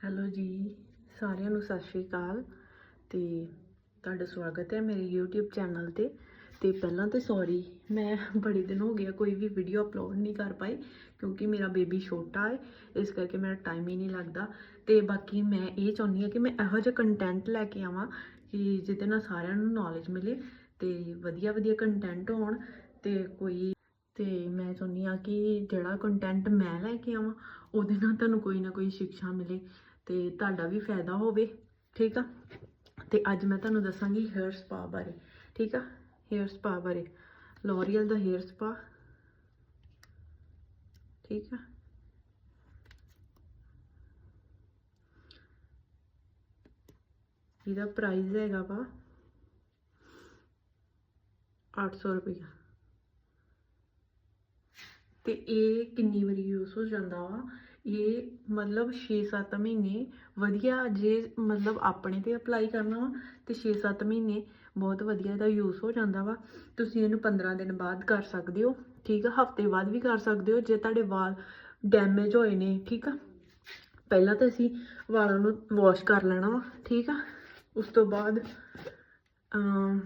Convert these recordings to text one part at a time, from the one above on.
Hello ਜੀ, ਸਾਰਿਆਂ ਨੂੰ ਸਤਿ ਸ਼੍ਰੀ ਅਕਾਲ ਤੇ ਤੁਹਾਡਾ ਸਵਾਗਤ ਹੈ ਮੇਰੇ YouTube ਚੈਨਲ ਤੇ। ਤੇ ਪਹਿਲਾਂ ਤੇ ਸੌਰੀ ਮੈਂ ਬੜੇ ਦਿਨ ਹੋ ਗਿਆ ਕੋਈ ਵੀ ਵੀਡੀਓ ਅਪਲੋਡ ਨਹੀਂ ਕਰ ਪਾਈ ਕਿਉਂਕਿ ਮੇਰਾ ਬੇਬੀ ਛੋਟਾ ਹੈ, ਇਸ ਕਰਕੇ ਮੇਰਾ ਟਾਈਮ ਹੀ ਨਹੀਂ ਲੱਗਦਾ। ਤੇ ਬਾਕੀ ਮੈਂ ਇਹ ਚਾਹੁੰਦੀ ਹਾਂ ਕਿ ਮੈਂ ਇਹੋ ਜਿਹਾ ਕੰਟੈਂਟ ਲੈ ਕੇ ਆਵਾਂ ਕਿ ਜਿਹਦੇ ਨਾਲ ਸਾਰਿਆਂ ਨੂੰ ਨੌਲੇਜ ਮਿਲੇ ਤੇ ਵਧੀਆ ਵਧੀਆ ਕੰਟੈਂਟ ਹੋਣ ਤੇ ਕੋਈ ਤੇ ਮੈਂ ਚਾਹੁੰਦੀ ਹਾਂ ਕਿ ਜਿਹੜਾ ਕੰਟੈਂਟ ਮੈਂ ਲੈ ਕੇ ਆਵਾਂ, ਉਹਦੇ ਨਾਲ ਤੁਹਾਨੂੰ ਕੋਈ ਨਾ ਕੋਈ ਸਿੱਖਿਆ ਮਿਲੇ ਤੇ ਤੁਹਾਡਾ ਵੀ ਫਾਇਦਾ ਹੋਵੇ, ਠੀਕ ਆ? ਤੇ ਅੱਜ ਮੈਂ ਤੁਹਾਨੂੰ ਦੱਸਾਂਗੀ ਹੇਅਰ ਸਪਾ ਬਾਰੇ, ਠੀਕ ਆ? ਹੇਅਰ ਸਪਾ ਬਾਰੇ। ਲੋਰੀਅਲ ਦਾ ਹੇਅਰ ਸਪਾ ਠੀਕ ਆ? ਇਹਦਾ ਪ੍ਰਾਈਸ ਹੈਗਾ ਵਾ 800 ਰੁਪਇਆ ਤੇ ਇਹ ਕਿੰਨੀ ਵਾਰੀ ਯੂਜ਼ ਹੋ ਜਾਂਦਾ ਵਾ? ਇਹ ਮਤਲਬ 6-7 ਮਹੀਨੇ ਵਧੀਆ ਜੇ ਮਤਲਬ ਆਪਣੇ ਤੇ ਅਪਲਾਈ ਕਰਨਾ ਵਾ, ਤੇ 6-7 ਮਹੀਨੇ ਬਹੁਤ ਵਧੀਆ ਇਹਦਾ ਯੂਜ਼ ਹੋ ਜਾਂਦਾ ਵਾ। ਤੁਸੀਂ ਇਹਨੂੰ 15 ਦਿਨ ਬਾਅਦ ਕਰ ਸਕਦੇ ਹੋ, ਠੀਕ ਆ? ਹਫ਼ਤੇ ਬਾਅਦ ਵੀ ਕਰ ਸਕਦੇ ਹੋ, ਜੇ ਤੁਹਾਡੇ ਵਾਲ ਡੈਮੇਜ ਹੋਏ ਨੇ, ਠੀਕ ਆ? ਪਹਿਲਾਂ ਤਾਂ ਅਸੀਂ ਵਾਲਾਂ ਨੂੰ ਵਾਸ਼ ਕਰ ਲੈਣਾ ਵਾ, ਠੀਕ ਆ? ਉਸ ਤੋਂ ਬਾਅਦ, ਅਮ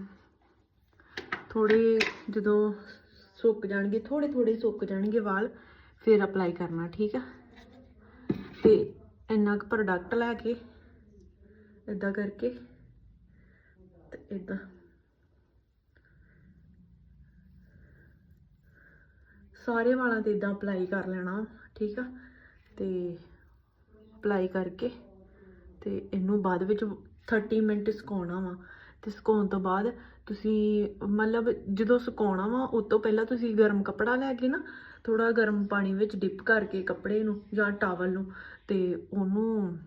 ਥੋੜੇ ਜਦੋਂ ਸੁੱਕ ਜਾਣਗੇ ਥੋੜੇ ਥੋੜੇ ਸੁੱਕ ਜਾਣਗੇ ਵਾਲ, ਫਿਰ ਅਪਲਾਈ ਕਰਨਾ, ਠੀਕ ਆ? ਤੇ ਇੰਨਾ ਕੁ ਪ੍ਰੋਡਕਟ ਲੈ ਕੇ ਇਦਾਂ ਕਰਕੇ, ਤੇ ਇਦਾਂ ਸਾਰੇ ਵਾਲਾਂ ਤੇ ਇਦਾਂ ਅਪਲਾਈ ਕਰ ਲੈਣਾ, ਠੀਕ ਆ? ਤੇ ਅਪਲਾਈ ਕਰਕੇ, ਤੇ ਇਹਨੂੰ ਬਾਅਦ ਵਿੱਚ 30 ਮਿੰਟ ਸੁਕਾਉਣਾ ਵਾ। ਤੇ ਸੁਕਾਉਣ ਤੋਂ ਬਾਅਦ ਤੁਸੀਂ ਮਤਲਬ ਜਦੋਂ ਸੁਕਾਉਣਾ ਵਾ, ਉਸ ਤੋਂ ਪਹਿਲਾਂ ਤੁਸੀਂ ਗਰਮ ਕੱਪੜਾ ਲੈ ਕੇ ਨਾ ਥੋੜਾ ਗਰਮ ਪਾਣੀ ਵਿੱਚ ਡਿਪ ਕਰਕੇ ਕੱਪੜੇ ਨੂੰ ਜਾਂ ਟਾਵਲ ਨੂੰ ਤੇ ਉਹਨੂੰ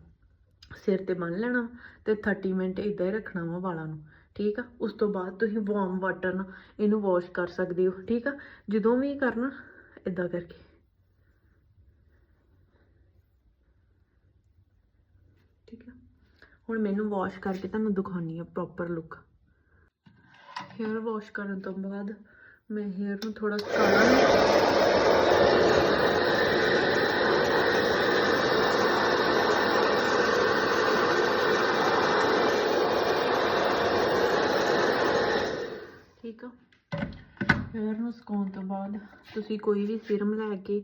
ਸਿਰ ਤੇ ਬੰਨ ਲੈਣਾ ਤੇ 30 ਮਿੰਟ ਇਦਾਂ ਹੀ ਰੱਖਣਾ ਵਾ ਵਾਲਾਂ ਨੂੰ, ਠੀਕ ਆ? ਉਸ ਤੋਂ ਬਾਅਦ ਤੁਸੀਂ ਵਾਰਮ ਵਾਟਰ ਨਾਲ ਇਹਨੂੰ ਵਾਸ਼ ਕਰ ਸਕਦੇ ਹੋ, ਠੀਕ ਆ? ਜਦੋਂ ਵੀ ਕਰਨਾ ਇਦਾਂ ਕਰਕੇ ਠੀਕ ਆ ਹੁਣ ਮੈਨੂੰ ਵਾਸ਼ ਕਰਕੇ ਤੁਹਾਨੂੰ ਦਿਖਾਉਣੀ ਆ ਪ੍ਰੋਪਰ ਲੁੱਕ ਹੇਅਰ ਵਾਸ਼ ਕਰਨ ਤੋਂ ਬਾਅਦ ਮੈਂ ਹੇਅਰ ਨੂੰ ਥੋੜਾ ਸੁਕਾਵਾਂਗੀ ਠੀਕ ਆ? ਹੇਅਰ ਨੂੰ ਸੁਕਾਉਣ ਤੋਂ ਬਾਅਦ ਤੁਸੀਂ ਕੋਈ ਵੀ ਸਿਰਮ ਲੈ ਕੇ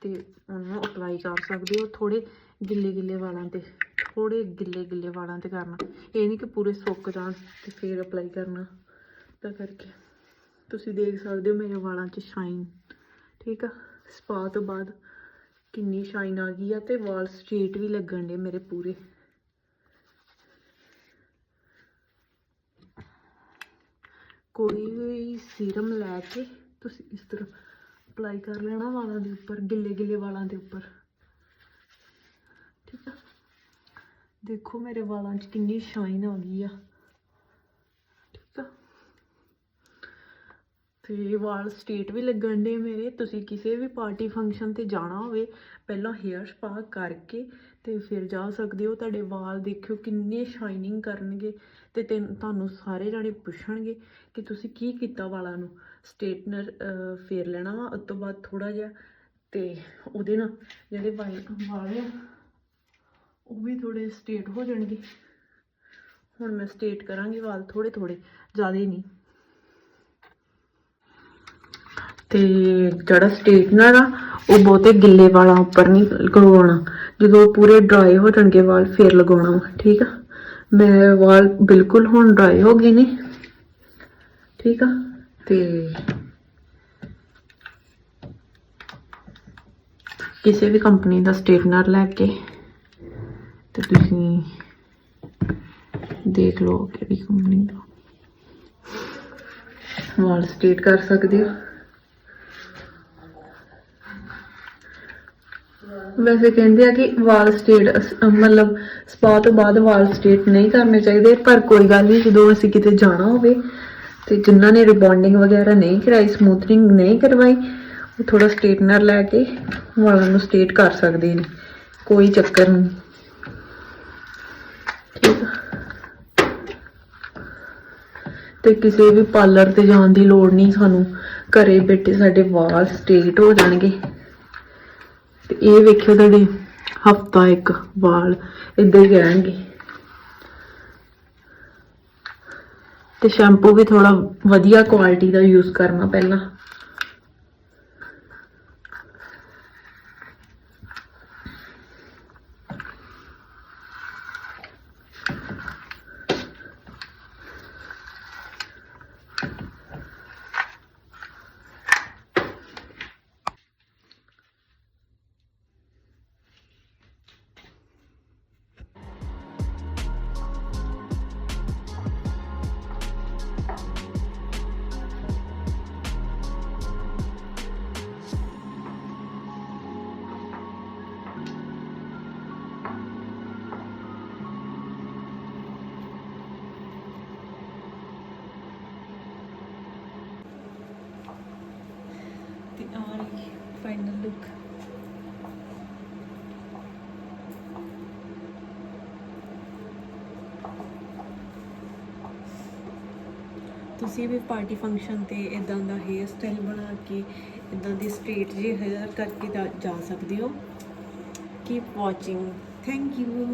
ਤੇ ਉਹਨੂੰ ਅਪਲਾਈ ਕਰ ਸਕਦੇ ਹੋ। ਥੋੜੇ ਗਿੱਲੇ ਗਿੱਲੇ ਵਾਲਾਂ ਤੇ ਥੋੜੇ ਗਿੱਲੇ ਗਿੱਲੇ ਵਾਲਾਂ ਤੇ ਕਰਨਾ। ਇਹ ਨਹੀਂ ਕਿ ਪੂਰੇ ਸੁੱਕ ਜਾਣ ਤੇ ਫਿਰ ਅਪਲਾਈ ਕਰਨਾ। ਤਾਂ ਕਰਕੇ ਤੁਸੀਂ ਦੇਖ ਸਕਦੇ ਹੋ ਮੇਰੇ ਵਾਲਾਂ 'ਚ ਸ਼ਾਈਨ ਠੀਕ ਆ? ਸਪਾ ਤੋਂ ਬਾਅਦ ਕਿੰਨੀ ਸ਼ਾਈਨ ਆ ਗਈ ਆ ਤੇ ਵਾਲ ਸਟ੍ਰੇਟ ਵੀ ਲੱਗਣ ਦੇ ਮੇਰੇ ਪੂਰੇ। ਕੋਈ ਵੀ ਸੀਰਮ ਲੈ ਕੇ ਤੁਸੀਂ ਇਸ ਤਰ੍ਹਾਂ ਅਪਲਾਈ ਕਰ ਲੈਣਾ ਵਾਲਾਂ ਦੇ ਉੱਪਰ, ਗਿੱਲੇ ਗਿੱਲੇ ਵਾਲਾਂ ਦੇ ਉੱਪਰ। ਦੇਖੋ ਮੇਰੇ ਵਾਲਾਂ 'ਚ ਕਿੰਨੀ ਸ਼ਾਈਨ ਆ ਗਈ ਆ। ਠੀਕ ਆ? ਤੇ ਵਾਲ ਸਟੇਟ ਵੀ ਲੱਗਣ ਦੇ ਮੇਰੇ। ਤੁਸੀਂ ਕਿਸੇ ਵੀ ਪਾਰਟੀ ਫੰਕਸ਼ਨ ਤੇ ਜਾਣਾ ਹੋਵੇ, ਪਹਿਲਾਂ ਹੇਅਰ ਸਪਾ ਕਰਕੇ ਤੇ ਫਿਰ ਜਾ ਸਕਦੇ ਹੋ। ਤੁਹਾਡੇ ਵਾਲ ਦੇਖਿਓ ਕਿੰਨੇ ਸ਼ਾਈਨਿੰਗ ਕਰਨਗੇ ਤੇ ਤੈਨੂੰ- ਤੁਹਾਨੂੰ ਸਾਰੇ ਜਾਣੇ ਪੁੱਛਣਗੇ ਕਿ ਤੁਸੀਂ ਕੀ ਕੀਤਾ ਵਾਲਾਂ ਨੂੰ। ਸਟੇਟਨਰ ਫੇਰ ਲੈਣਾ ਵਾ, ਉਸ ਤੋਂ ਬਾਅਦ ਥੋੜਾ ਜਿਹਾ ਤੇ ਉਹਦੇ ਨਾਲ ਜਿਹੜੇ ਵਾਲ ਵਾਲ ਉਹ ਵੀ ਥੋੜੇ ਸਟੇਟ ਹੋ ਜਾਣਗੇ। ਹੁਣ ਮੈਂ ਸਟੇਟ ਕਰਾਂਗੀ ਵਾਲ ਥੋੜੇ ਥੋੜੇ ਜ਼ਿਆਦਾ ਨਹੀਂ। ਤੇ ਜਿਹੜਾ ਸਟੇਟਨਰ ਆ ਉਹ ਬਹੁਤੇ ਗਿੱਲੇ ਵਾਲਾਂ ਉੱਪਰ ਨਹੀਂ ਲਗਾਉਣਾ ਜਦੋਂ ਪੂਰੇ ਡਰਾਈ ਹੋ ਜਾਣਗੇ ਵਾਲ ਫੇਰ ਲਗਾਉਣਾ ਵਾ, ਠੀਕ ਆ? ਮੈਂ ਵਾਲ ਬਿਲਕੁਲ ਹੁਣ ਡਰਾਈ ਹੋ ਗਏ ਨੇ ਠੀਕ ਆ? ਤੇ ਕਿਸੇ ਵੀ ਕੰਪਨੀ ਦਾ ਸਟੇਟਨਰ ਲੈ ਕੇ ਤੇ ਦੇਖ ਲਓ ਕਿਹੜੀ ਕੰਪਨੀ ਦਾ। ਵਾਲ ਸਟੇਟ ਕਰ ਸਕਦੇ ਹੋ। ਵੈਸੇ ਕਹਿੰਦੇ ਆ ਕਿ ਵਾਲ ਸਟੇਟ ਮਤਲਬ ਸਪਾ ਤੋਂ ਬਾਅਦ ਵਾਲ ਸਟੇਟ ਨਹੀਂ ਕਰਨੇ ਚਾਹੀਦੇ, ਪਰ ਕੋਈ ਗੱਲ ਨਹੀਂ, ਜਦੋਂ ਅਸੀਂ ਕਿਤੇ ਜਾਣਾ ਹੋਵੇ ਤੇ ਜਿਨ੍ਹਾਂ ਨੇ ਰਿਬੌਂਡਿੰਗ ਵਗੈਰਾ ਨਹੀਂ ਕਰਾਈ ਸਮੂਥਨਿੰਗ ਨਹੀਂ ਕਰਵਾਈ, ਉਹ ਥੋੜਾ ਸਟੇਟਨਰ ਲੈ ਕੇ ਵਾਲਾਂ ਨੂੰ ਸਟੇਟ ਕਰ ਸਕਦੇ ਨੇ। ਕੋਈ ਚੱਕਰ ਨਹੀਂ। ਤੇ ਕਿਸੇ ਵੀ ਪਾਰਲਰ ਤੇ ਜਾਣ ਦੀ ਲੋੜ ਨਹੀਂ ਸਾਨੂੰ। ਘਰੇ ਬੈਠੇ ਸਾਡੇ ਵਾਲ ਸਟ੍ਰੇਟ ਹੋ ਜਾਣਗੇ। ਤੇ ਇਹ ਵੇਖਿਓ ਤੁਹਾਡੇ ਹਫਤਾ ਇੱਕ ਵਾਲ ਇਦਾਂ ਹੀ ਰਹਿਣਗੇ। ਤੇ ਸ਼ੈਂਪੂ ਵੀ ਥੋੜਾ ਵਧੀਆ ਕੁਆਲਿਟੀ ਦਾ ਯੂਜ਼ ਕਰਨਾ ਪਹਿਲਾਂ। ਫਾਈਨਲ ਲੁੱਕ ਤੁਸੀਂ ਵੀ ਪਾਰਟੀ ਫੰਕਸ਼ਨ ਤੇ ਇਦਾਂ ਦਾ ਹੇਅਰ ਸਟਾਈਲ ਬਣਾ ਕੇ ਇਦਾਂ ਦੀ ਸਟ੍ਰੇਟ ਜਿਹੀ ਹੇਅਰ ਕਰਕੇ ਜਾ- ਜਾ ਸਕਦੇ ਹੋ। Keep watching thank you